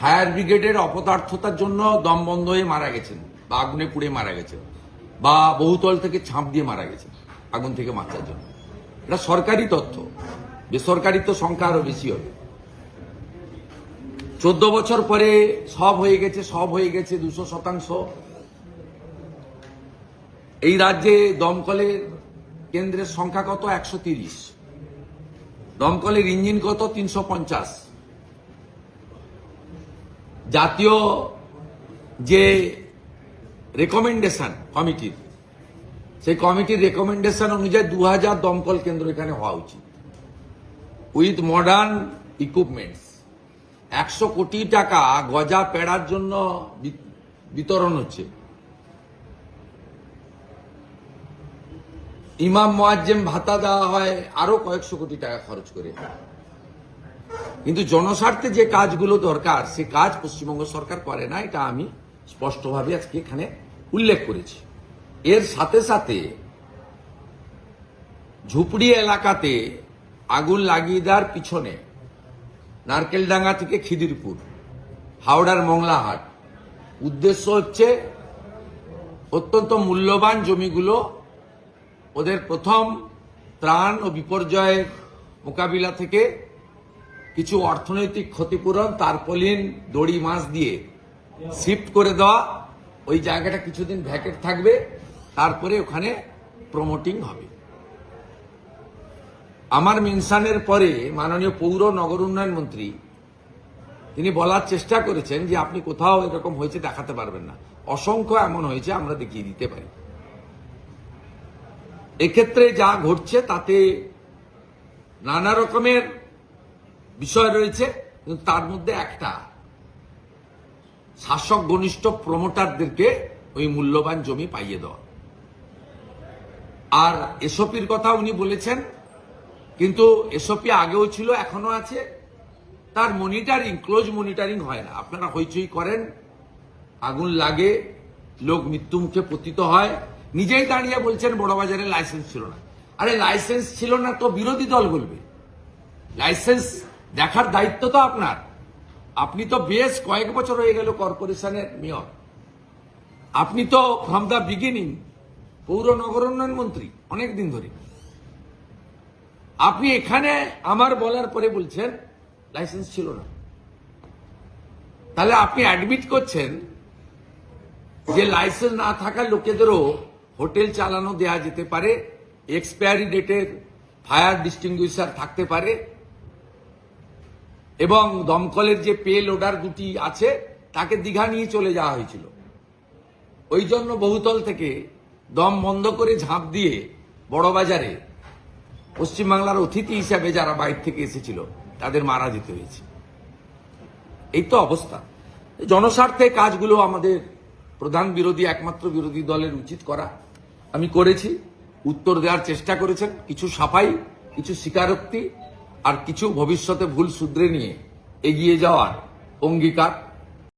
Fire ব্রিগেডের অপদার্থতার জন্য দম বন্ধ হয়ে মারা গেছেন। বা আগুনে পুড়ে মারা গেছেন। বা বহুতল থেকে ছাপ দিয়ে মারা গেছেন, আগুন থেকে বাঁচার জন্য। এটা সরকারি তথ্য। বেসরকারি তো সংখ্যা আরও বেশি হবে। চোদ্দ বছর পরে সব হয়ে গেছে, সব হয়ে গেছে দুশো শতাংশ। এই রাজ্যে দমকলের কেন্দ্রের সংখ্যা কত? একশো তিরিশ। দমকলের ইঞ্জিন কত? তিনশো পঞ্চাশ। জাতীয় যে রেকমেন্ডেশন কমিটির সেই কমিটির রেকমেন্ডেশন অনুযায়ী দু হাজার দমকল কেন্দ্র এখানে হওয়া উচিত। উইথ মডার্ন ইকুইপমেন্টস একশো কোটি টাকা গজা পেড়ার জন্য বিতরণ হচ্ছে। ইমাম মোয়াজ্জেম ভাতা দেওয়া হয় আরও কয়েকশো কোটি টাকা খরচ করে। কিন্তু জনস্বার্থে যে কাজগুলো দরকার, সে কাজ পশ্চিমবঙ্গ সরকার করে না, এটা আমি স্পষ্টভাবে আজকে এখানে উল্লেখ করেছি। এর সাথে সাথে ঝুপড়ি এলাকাতে আগুন লাগিয়ে দেওয়ার পিছনে নারকেলডাঙ্গা থেকে খিদিরপুর, হাওড়ার মংলাহাট। উদ্দেশ্য হচ্ছে অত্যন্ত মূল্যবান জমিগুলো, ওদের প্রথম ত্রাণ ও বিপর্যয়ের মোকাবিলা থেকে কিছু অর্থনৈতিক ক্ষতিপূরণ তারপলিন দড়ি মাছ দিয়ে শিফট করে দেওয়া। ওই জায়গাটা কিছুদিন ভ্যাকেট থাকবে, তারপরে ওখানে প্রমোটিং হবে। আমার মেনশনের পরে মাননীয় পৌর নগর উন্নয়ন মন্ত্রী, তিনি বলার চেষ্টা করেছেন যে আপনি কোথাও এরকম হয়েছে দেখাতে পারবেন না। অসংখ্য এমন হয়েছে, আমরা দেখিয়ে দিতে পারি। এক্ষেত্রে যা ঘটছে তাতে নানা রকমের বিষয় রয়েছে, কিন্তু তার মধ্যে একটা। শাসক ঘনিষ্ঠ প্রমোটারদেরকে ওই মূল্যবান জমি পাইয়ে দেওয়া। আর এসপির কথা উনি বলেছেন, কিন্তু এসপি আগেও ছিল এখনও আছে। তার মনিটরিং ক্লোজ মনিটরিং হয় না। আপনারা হইচই করেন, আগুন লাগে, লোক মৃত্যু মুখে পতিত হয়। নিজেই দাঁড়িয়ে বলছেন বড়বাজারে লাইসেন্স ছিল না। আরে লাইসেন্স ছিল না তো বিরোধী দল বলবে। লাইসেন্স দেখার দায়িত্ব তো আপনার। আপনি তো বেশ কয়েক বছর হয়ে গেল কর্পোরেশনের মেয়র। আপনি তো ফ্রম দ্য বিগিনিং পৌর নগর উন্নয়ন মন্ত্রী অনেক দিন ধরে। আপনি এখানে আমার বলার পরে বলছেন লাইসেন্স ছিল না। তাহলে আপনি অ্যাডমিট করছেন যে লাইসেন্স না থাকা লোকেদেরও হোটেল চালানো দেয়া যেতে পারে এক্সপায়ারি ডেটের ফায়ার ডিস্টিংগুইশার থাকতে পারে এবং দমকলের যে পে লোডার দুটি আছে, তাকে দীঘা নিয়ে চলে যাওয়া হয়েছিল। ওই জন্য বহুতল থেকে দম বন্ধ করে ঝাঁপ দিয়ে বড়বাজারে পশ্চিমবাংলার অতিথি হিসাবে যারা বাইরে থেকে এসেছিল, তাদের মারা যেতে হয়েছে। এই তো অবস্থা। জনস্বার্থে কাজগুলো আমাদের প্রধান বিরোধী, একমাত্র বিরোধী দলের উচিত করা। আমি করেছি, উত্তর দেওয়ার চেষ্টা করেছেন। কিছু সাফাই, কিছু স্বীকারোক্তি আর কিছু ভবিষ্যতে ভুল শুধরে নিয়ে এগিয়ে যাওয়ার অঙ্গীকার